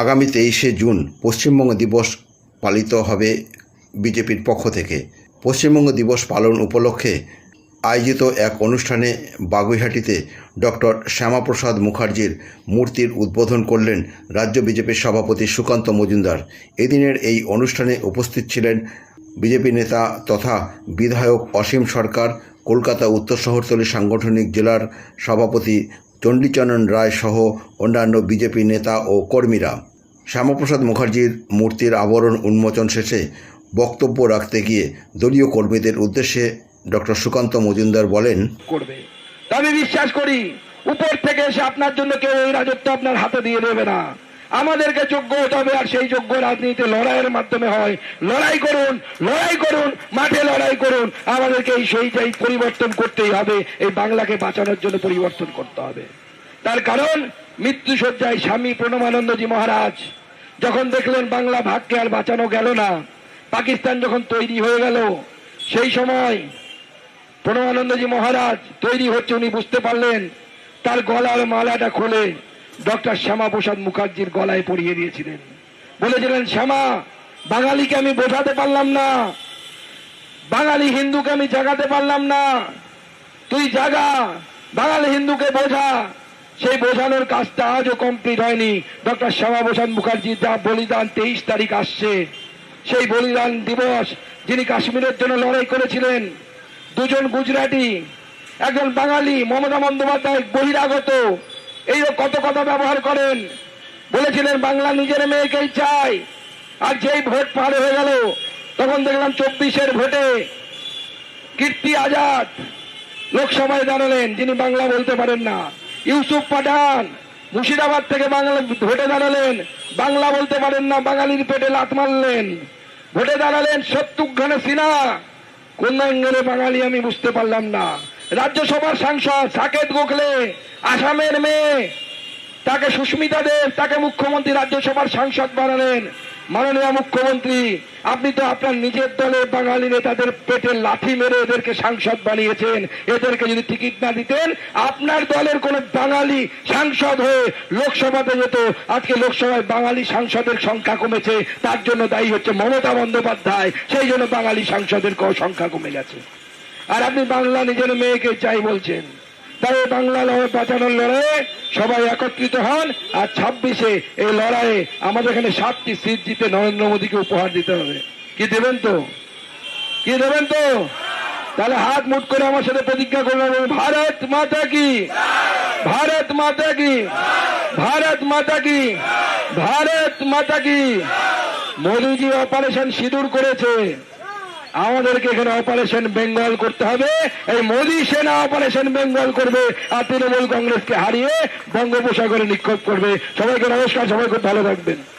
আগামী তেইশে জুন পশ্চিমবঙ্গ দিবস পালিত হবে বিজেপির পক্ষ থেকে। পশ্চিমবঙ্গ দিবস পালন উপলক্ষে আয়োজিত এক অনুষ্ঠানে বাগুইহাটিতে ডক্টর শ্যামাপ্রসাদ মুখার্জির মূর্তির উদ্বোধন করলেন রাজ্য বিজেপির সভাপতি সুকান্ত মজুমদার। এদিনের এই অনুষ্ঠানে উপস্থিত ছিলেন বিজেপি নেতা তথা বিধায়ক অসীম সরকার, কলকাতা উত্তর শহরতলি সাংগঠনিক জেলার সভাপতি চণ্ডীচরণ রায় সহ অন্যান্য বিজেপি নেতা ও কর্মীরা। শ্যামাপ্রসাদ মুখার্জির মূর্তির আবরণ উন্মোচন শেষে বক্তব্য রাখতে গিয়ে দলীয় কর্মীদের উদ্দেশ্যে ডক্টর সুকান্ত মজুমদার বলেন, করবে। তা আমি বিশ্বাস করি, উপর থেকে এসে আপনার জন্য কেউ এই রাজত্ব আপনার হাতে দিয়ে দেবে না। আমাদেরকে যোগ্য হতে হবে, আর সেই যোগ্য রাজনীতি লড়াইয়ের মাধ্যমে হয়। লড়াই করুন লড়াই করুন, মাঠে লড়াই করুন। আমাদেরকে এই সেই যাই পরিবর্তন করতেই হবে, এই বাংলাকে বাঁচানোর জন্য পরিবর্তন করতে হবে। তার কারণ মৃত্যু সজ্জায় স্বামী প্রণমানন্দজি মহারাজ, যখন দেখলেন বাংলা ভাগকে আর বাঁচানো গেল না, পাকিস্তান যখন তৈরি হয়ে গেল, সেই সময় প্রণবানন্দজি মহারাজ তৈরি হচ্ছে উনি বুঝতে পারলেন, তার গলার মালাটা খুলে ডক্টর শ্যামা প্রসাদ মুখার্জির গলায় পরিয়ে দিয়েছিলেন। বলেছিলেন, শ্যামা, বাঙালিকে আমি বোঝাতে পারলাম না, বাঙালি হিন্দুকে আমি জাগাতে পারলাম না, তুই জাগা, বাঙালি হিন্দুকে বোঝা। সেই বোঝানোর কাজটা আজও কমপ্লিট হয়নি। ডক্টর শ্যামা প্রসাদ মুখার্জির যা বলিদান তেইশ তারিখ আসছে, সেই বলিদান দিবস যিনি কাশ্মীরের জন্য লড়াই করেছিলেন, দুজন গুজরাটি, একজন বাঙালি, মমতা বন্দ্যোপাধ্যায় বহিরাগত, এই কত কথা ব্যবহার করেন। বলেছিলেন, বাংলা নিজের মেয়েকেই চাই। আর যেই ভোট পার হয়ে গেল, তখন দেখলাম চব্বিশের ভোটে কীর্তি আজাদ লোকসভায় দাঁড়ালেন, যিনি বাংলা বলতে পারেন না। ইউসুফ পাঠান, মুর্শিদাবাদ থেকে বাংলা ভোটে দাঁড়ালেন। বাংলা বলতে পারেন না, বাঙালির পেটে লাত মারলেন। ভোটে দাঁড়ালেন শত্রুঘ্ন সিনহা কোন অঙ্গলে বাঙালি আমি বুঝতে পারলাম না। রাজ্যসভার সাংসদ সাকেত গোখলে, আসামের মেয়ে, তাকে সুস্মিতা দেব, তাকে মুখ্যমন্ত্রী রাজ্যসভার সাংসদ বানালেন। মাননীয় মুখ্যমন্ত্রী, আপনি তো আপনার নিজের দলের বাঙালি নেতাদের পেটে লাঠি মেরে এদেরকে সাংসদ বানিয়েছেন। এদেরকে যদি টিকিট না দিতেন, আপনার দলের কোন বাঙালি সাংসদ হয়ে লোকসভাতে যেত। আজকে লোকসভায় বাঙালি সাংসদের সংখ্যা কমেছে, তার জন্য দায়ী হচ্ছে মমতা বন্দ্যোপাধ্যায়। সেই জন্য বাঙালি সাংসদের সংখ্যা কমে গেছে। আর আপনি বাংলা নিজের মেয়েকে চাই বলছেন। তাই বাংলা লড়াই বাঁচানোর লড়াইয়ে সবাই একত্রিত হন আর ছাব্বিশে এই লড়াইয়ে আমাদের এখানে সাতটি সিট জিতে নরেন্দ্র মোদীকে উপহার দিতে হবে। কি দেবেন তো? কি দেবেন তো? তাহলে হাত মুট করে আমার সাথে প্রতিজ্ঞা করবেন ভারত মাতা কি? ভারত মাতা কি? ভারত মাতা কি? ভারত মাতা কি? মোদীজি অপারেশন সিঁদুর করেছে। আমাদেরকে এখানে অপারেশন বেঙ্গল করতে হবে। এই মোদি সেনা অপারেশন বেঙ্গল করবে আর তৃণমূল কংগ্রেসকে হারিয়ে বঙ্গোপসাগরে নিক্ষোভ করবে। সবাইকে নমস্কার, সবাই খুব ভালো থাকবেন।